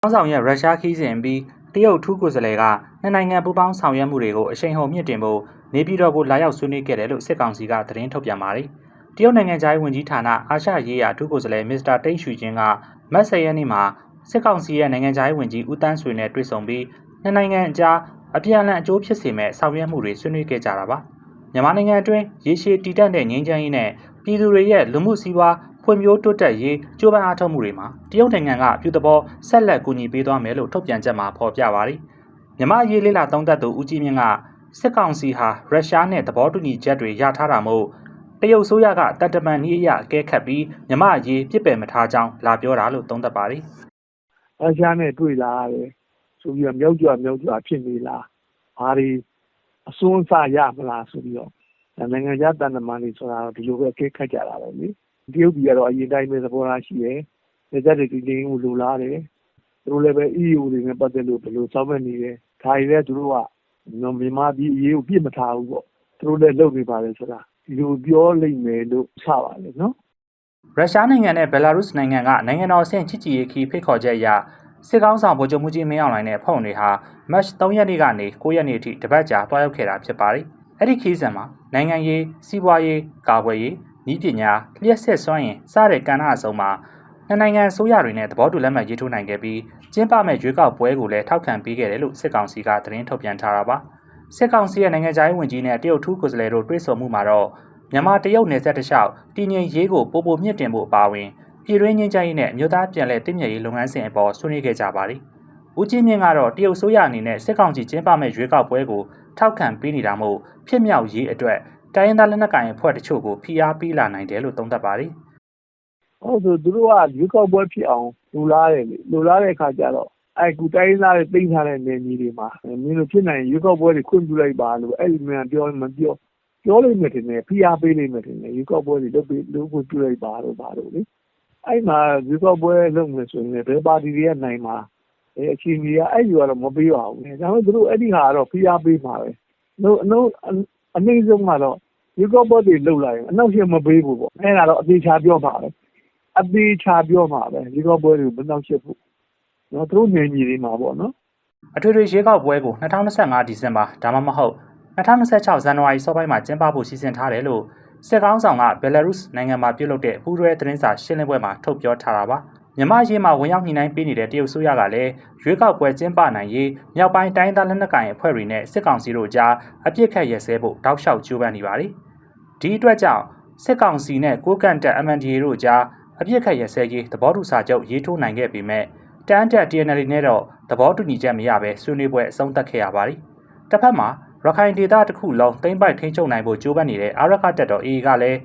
။အောင်ဆောင်ရဲ့ရုရှားခီးစဉ်ပြီးတရုတ်ထူးကိုယ်စားလှယ်ကနှစ်နိုင်ငံပူးပေါင်းဆောင်ရွက်မှုတွေကိုအရှိန်ဟုန်မြင့်တင်ဖို့နေပြည်တော်ကိုလာရောက်ဆွေးနွေးခဲ့တယ်လို့စစ်ကောင်စီကသတင်းထုတ်ပြန်ပါတယ်။တရုတ်နိုင်ငံသားရေးဝန်ကြီးဌာနအာရှရေးရာထူးကိုယ်စားလှယ်မစ္စတာတိန့်ရွှေချင်းကမတ်ဆယ်ရက်နေ့မှာစစ်ကောင်စီရဲ့နိုင်ငံသားရေးဝန်ကြီးဦးတန်းဆွေနဲ့တွေ့ဆုံပြီးနှစ်နိုင်ငံအကြားအပြန်အလှန်အကျိုးဖြစ်စေမဲ့ဆောင်ရွက်မှုတွေဆွေးနွေးခဲ့ကြတာပါ။မြန်မာနိုင်ငံအတွင်းရေရှည်တည်တံ့တဲ့ငြိမ်းချမ်းရေးနဲ့ပြည်သူတွေရဲ့လူမှုစီးပွား ဖွံ့ဖြိုးတိုးတက်ရေးကြိုးပမ်းအားထုတ်မှုတွေမှာတရုတ်နိုင်ငံကပြုသဘောဆက်လက်ကူညီပေးသွားမယ်လို့ထုတ်ပြန်ချက်မှာဖော်ပြပါတယ်။မြန်မာရေးလေးလာသုံးသက်သူဦးကြီးမြင့်ကစစ်ကောင်စီဟာရုရှားနဲ့သဘောတူညီချက်တွေရထားတာမို့တရုတ်ဆိုးရကတန်တမန်နည်းအရအကဲခတ်ပြီးမြန်မာရေးပြစ်ပယ်မထားကြောင်းလာပြောတာလို့သုံးသပ်ပါတယ်ရုရှားနဲ့တွေ့လာရတယ်ဆိုပြီးတော့မြောက်ကြွမြောက်ကြွဖြစ်နေလားဘာတွေအစွန်းအစရမလားဆိုပြီးတော့ဒါနိုင်ငံခြားတန်တမန်တွေဆိုတာတော့ဒီလိုပဲကိတ်ခတ်ကြတာပဲလေ တရုတ်ပြည်ကတော့ အရင်တိုင်းပဲ သဘောထားရှိတယ်။လက်ချက်တွေ တည်ငြိမ်မှုလိုလားတယ်။သူတို့လည်းပဲ EU တွေနဲ့ ပတ်သက်လို့ ဘယ်လိုစောင့်မဲ့နေတယ်။ဒါတွေလည်း သူတို့ကနော်မြန်မာပြည်အရေးကိုပြစ်မထားဘူးပေါ့။သူတို့လည်း လုပ်နေပါလေဆိုတာ ဒီလိုပြောလိမ့်မယ်လို့ဆပါလေနော်။ရုရှားနိုင်ငံနဲ့ ဘယ်လာရုစ်နိုင်ငံက နိုင်ငံတော်အဆင့် ချစ်ကြည်ရေးခီး ဖိတ်ခေါ်ချက်အရ စစ်ကောင်းဆောင် ဗိုလ်ချုပ်မှုကြီး မင်းအောင်လှိုင်နဲ့ဖွဲ့ဝင်တွေဟာ မတ်3ရက်နေ့ကနေ9ရက်နေ့အထိ တပတ်ကြာတွားရောက်ခဲ့တာ ဖြစ်ပါတယ်။အဲ့ဒီခီးစဉ်မှာ နိုင်ငံရေး စီးပွားရေး ကာကွယ်ရေး ဤပညာလျှက်ဆက်စွမ်းရင်စတဲ့ကဏ္ဍအစုံမှာနှစ်နိုင်ငံအစိုးရတွေနဲ့သဘောတူလက်မှတ်ရေးထိုးနိုင်ခဲ့ပြီးကျင်းပမဲ့ရွေးကောက်ပွဲကိုလည်းထောက်ခံပေးခဲ့တယ်လို့စစ်ကောင်စီကသတင်းထုတ်ပြန်ထားတာပါ။စစ်ကောင်စီရဲ့နိုင်ငံခြားရေးဝန်ကြီးနဲ့တရုတ်ထူးကိုယ်စားလှယ်တို့တွေ့ဆုံမှုမှာတော့မြန်မာတရုတ်နယ်စပ်တစ်လျှောက်တည်ငြိမ်ရေးကိုပိုပိုမြင့်တင်ဖို့အပါအဝင်ပြည်တွင်းငင်းကြရေးနဲ့မြို့သားပြန်လည်တည်မြဲရေးလုပ်ငန်းစဉ်အပေါ်ဆွေးနွေးခဲ့ကြပါတယ်။ဦးကြီးမြင့်ကတော့တရုတ်ဆိုးရအနေနဲ့စစ်ကောင်စီကျင်းပမဲ့ရွေးကောက်ပွဲကိုထောက်ခံပေးနေတာမို့ဖြစ်မြောက်ရေးအတွက် တိုင်းရင်းသားလက်နက်ကိုင်အဖွဲ့တချို့ကိုဖိအားပေးလာနိုင်တယ်လို့သုံးသပ်ပါတယ်ဟုတ်ဆိုသူတို့ကရွေးကောက်ပွဲဖြစ်အောင်လူလားတယ်လေလူလားတဲ့အခါကျတော့အဲ့ကူတိုင်းသားတွေတိမ့်ထားတဲ့နေကြီးတွေမှာမင်းတို့ဖြစ်နိုင်ရွေးကောက်ပွဲတွေခွင့်ပြုလိုက်ပါလို့အဲ့ဒီမြန်ပြောမပြောပြောလိမ့်မယ်တင်တယ်ဖိအားပေးလိမ့်မယ်တင်တယ်ရွေးကောက်ပွဲတွေလုပ်ပြီးလုပ်ခွင့်ပြုလိုက်ပါလို့ပါလို့လေအဲ့မှာရွေးကောက်ပွဲလုပ်မယ်ဆိုရင်လည်းဘယ်ပါတီတွေကနိုင်မှာအဲအချင်းကြီးကအဲ့ဒီကတော့မပေးပါဘူးဒါပေမဲ့သူတို့အဲ့ဒီဟာကတော့ဖိအားပေးမှာပဲနှုတ်အနှုတ် အနိမ့်ဆုံးကတော့ ရွေးကောက်ပွဲတွေလုပ်လာရင် အနှောင့်အယှက်မပေးဖို့ပေါ့။အဲဒါတော့ အသေအချာပြောမှာပဲ။အသေအချာပြောမှာပဲ။ရွေးကောက်ပွဲတွေကို မနှောင့်ယှက်ဖို့။သူတို့နယ်မြေတွေမှာပေါ့နော်။”အထွေထွေရွေးကောက်ပွဲကို ၂၀၂၅ ဒီဇင်ဘာ ဒါမှမဟုတ် ၂၀၂၆ ဇန်နဝါရီ အစောပိုင်းမှာ ကျင်းပဖို့ စီစဉ်ထားတယ်လို့ စစ်ခေါင်းဆောင်က ဘယ်လာရုစ်နိုင်ငံမှာ ပြုလုပ်တဲ့ ပူးတွဲသတင်းစာရှင်းလင်းပွဲမှာ ထုတ်ပြောထားတာပါ မြန်မာရေးမှာဝင်ရောက်ညှိနှိုင်းပေးနေတဲ့တရုတ်ဆိုရကလည်းရွေးကောက်ပွဲကျင်းပနိုင်ရေးမြောက်ပိုင်းတိုင်းသားလက်နက်ကိုင်အဖွဲ့တွေနဲ့စစ်ကောင်စီတို့ကြားအပြစ်ခတ်ရဲစဲဖို့တောက်လျှောက်ကြိုးပမ်းနေပါတယ်။ဒီအတွက်ကြောင့်စစ်ကောင်စီနဲ့ကိုကန့်တက် MNDA တို့ကြားအပြစ်ခတ်ရဲစဲရေးသဘောတူစာချုပ်ရေးထိုးနိုင်ခဲ့ပေမဲ့တန်းတက် TNL နဲ့တော့သဘောတူညီချက်မရဘဲဆွေးနွေးပွဲအဆုံးသတ်ခဲ့ရပါတယ်။တစ်ဖက်မှာရခိုင်ဒေသတစ်ခုလုံးသိမ့်ပိုက်ထိန်းချုပ်နိုင်ဖို့ကြိုးပမ်းနေတဲ့အာရခတက်တော် AA ကလည်း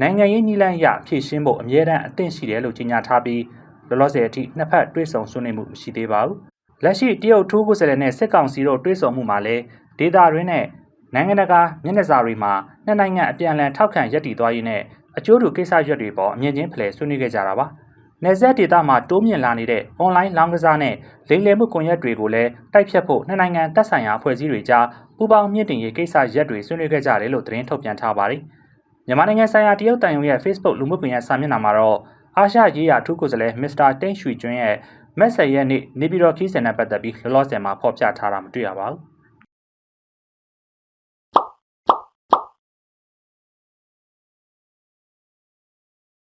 နိုင်ငံရေးနည်းလမ်းအရဖြည့်ရှင်းဖို့အမြဲတမ်းအသင့်ရှိတယ်လို့ကြေညာထားပြီး လောလောဆယ်အထိနှစ်ဖက်တွေ့ဆုံဆွေးနွေးမှုမရှိသေးပါဘူး။လက်ရှိတရုတ်ထိုးကိုယ်စားလှယ်နဲ့စစ်ကောင်စီတို့တွေ့ဆုံမှုမှာလည်းဒေတာရင်းနဲ့နိုင်ငံတကာမျက်နှာစာတွေမှာနှစ်နိုင်ငံအပြန်အလှန်ထောက်ခံရည်တည်သွားရေးနဲ့အကျိုးတူကိစ္စရပ်တွေပေါ်အမြင့်ချင်းဖလှယ်ဆွေးနွေးခဲ့ကြတာပါ။နယ်စပ်ဒေသမှာတိုးမြင့်လာနေတဲ့ online လောင်းကစားနဲ့လိမ်လည်မှုကွန်ရက်တွေကိုလည်းတိုက်ဖြတ်ဖို့နှစ်နိုင်ငံသက်ဆိုင်ရာအဖွဲ့အစည်းတွေကြားပူးပေါင်းမြင့်တင်ရေးကိစ္စရပ်တွေဆွေးနွေးခဲ့ကြတယ်လို့သတင်းထုတ်ပြန်ထားပါတယ်။မြန်မာနိုင်ငံဆိုင်ရာတရုတ်တန်ယုံရဲ့ Facebook လူမှုကွန်ရက်စာမျက်နှာမှာတော့ အာရှရေးရာထူးကိုယ်စားလှယ်မစ္စတာတိန့်ရွှေကျွန်းရဲ့မက်ဆေ့ရဲ့နေ့နေပြည်တော်ခီးစင်နဲ့ပတ်သက်ပြီးလောလောဆယ်မှာဖော်ပြထားတာမတွေ့ရပါဘူး